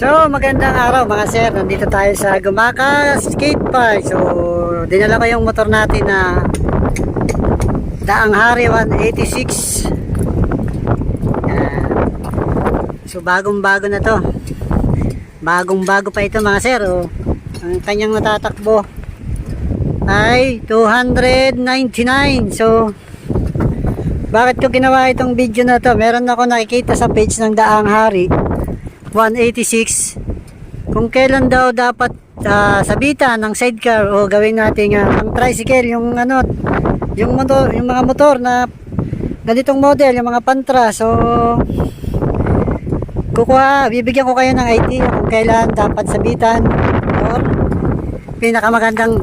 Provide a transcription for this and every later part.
So, magandang araw mga sir. Nandito tayo sa Gumaka Skate Park. So, dinala ko yung motor natin na Daang Hari 186. Yan. So, bagong-bago na to. Bagong-bago pa ito mga sir. Oh. Ang kanyang natatakbo ay 299. So, bakit ko ginawa itong video na to? Meron ako nakikita sa page ng Daang Hari 186 kung kailan daw dapat ah, sabitan ng sidecar o gawin natin uh, ang tricycle yung ano yung motor yung mga motor na ganitong model yung mga pantra. So kukuha bibigyan ko kayo ng idea kung kailan dapat sabitan or pinakamagandang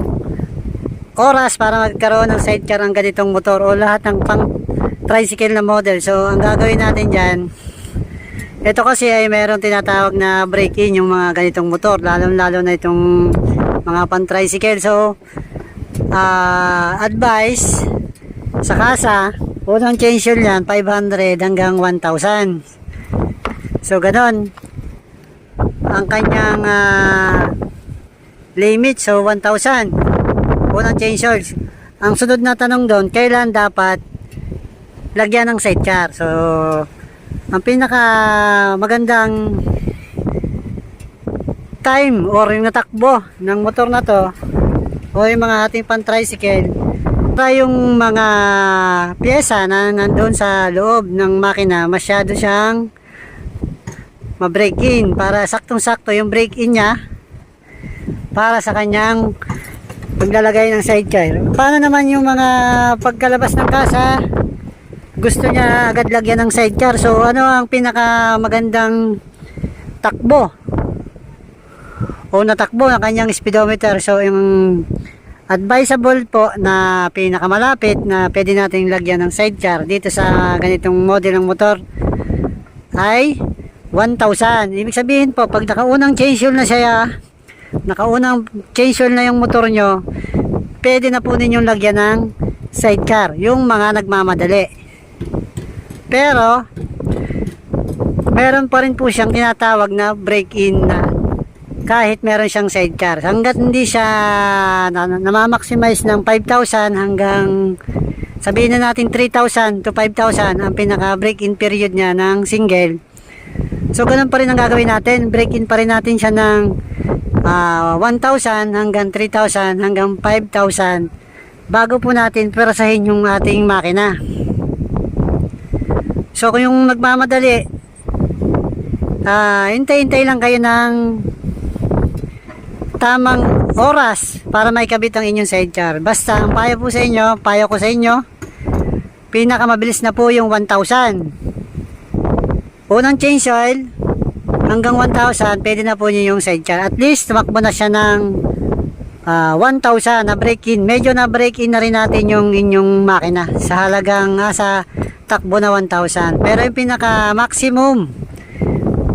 oras para magkaroon ng sidecar ang ganitong motor o lahat ng pang tricycle na model. So ang gagawin natin dyan ito kasi ay meron tinatawag na break-in yung mga ganitong motor, lalo-lalo na itong mga pan-tricycle. So, ah advice sa kasa, unang change yun yan, 500 hanggang 1,000. So, ganon. Ang kanyang ah, limit, so 1,000. Unang change oil. Ang sunod na tanong doon, kailan dapat lagyan ng sidecar? So, ang pinaka magandang time or yung natakbo ng motor na to o yung mga ating pan tricycle para yung mga pyesa na nandoon sa loob ng makina masyado siyang ma-break in para saktong sakto yung break in niya para sa kanyang paglalagay ng sidecar. Paano naman yung mga pagkalabas ng kasa gusto niya agad lagyan ng sidecar. So ano ang pinaka magandang takbo? O natakbo ng kanyang speedometer. So yung advisable po na pinakamalapit na pwede nating lagyan ng sidecar dito sa ganitong model ng motor ay 1,000. Ibig sabihin po, pag nakaunang change oil na siya, nakaunang change oil na yung motor nyo, pwede na po ninyong lagyan ng sidecar. Yung mga nagmamadali. Pero, meron pa rin po siyang tinatawag na break-in na kahit meron siyang sidecar. Hanggat hindi siya na, na, namamaximize ng 5,000 hanggang sabihin na natin 3,000 to 5,000 ang pinaka break-in period niya ng single. So, ganun pa rin ang gagawin natin. Break-in pa rin natin siya ng ah, 1,000 hanggang 3,000 hanggang 5,000 bago po natin perasahin yung ating makina. So yung nagmamadali, ah, hintay-hintay lang kayo ng tamang oras para maikabit ang inyong sidecar. Basta ang payo po sa inyo, payo ko sa inyo, pinakamabilis na po yung 1,000. Unang change oil, hanggang 1,000, pwede na po niyo yung sidecar. At least, tumakbo na siya ng ah, 1,000 na break-in. Medyo na break-in na rin natin yung inyong makina sa halagang nasa takbo na 1,000. Pero yung pinaka maximum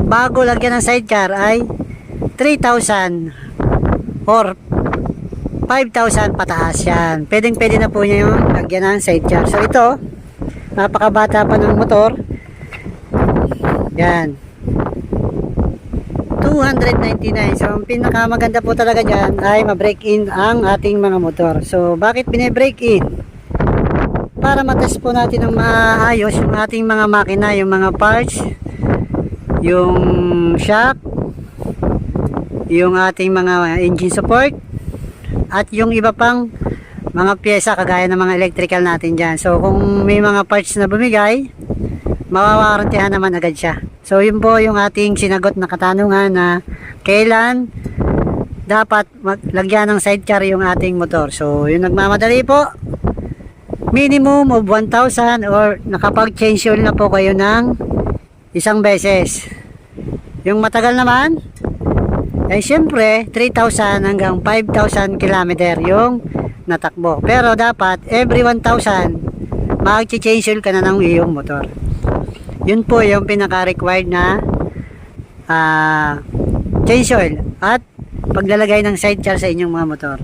bago lagyan ng sidecar ay 3,000 or 5,000 pataas yan. Pwedeng pwede na po niya yung lagyan ng sidecar. So ito, napakabata pa ng motor. Yan. 299. So, ang pinakamaganda po talaga dyan ay ma-break in ang ating mga motor. So, bakit bine-break in? Para matest po natin ng maayos yung ating mga makina, yung mga parts, yung shock, yung ating mga engine support, at yung iba pang mga pyesa kagaya ng mga electrical natin dyan. So, kung may mga parts na bumigay, mawawarantihan naman agad siya. So yun po yung ating sinagot na katanungan na kailan dapat maglagyan ng sidecar yung ating motor. So yung nagmamadali po, minimum of 1,000 or nakapag-change oil na po kayo ng isang beses. Yung matagal naman, ay syempre 3,000 hanggang 5,000 kilometer yung natakbo. Pero dapat every 1,000 mag-change oil ka na ng iyong motor yun po yung pinaka-required na uh, change oil at paglalagay ng sidecar sa inyong mga motor.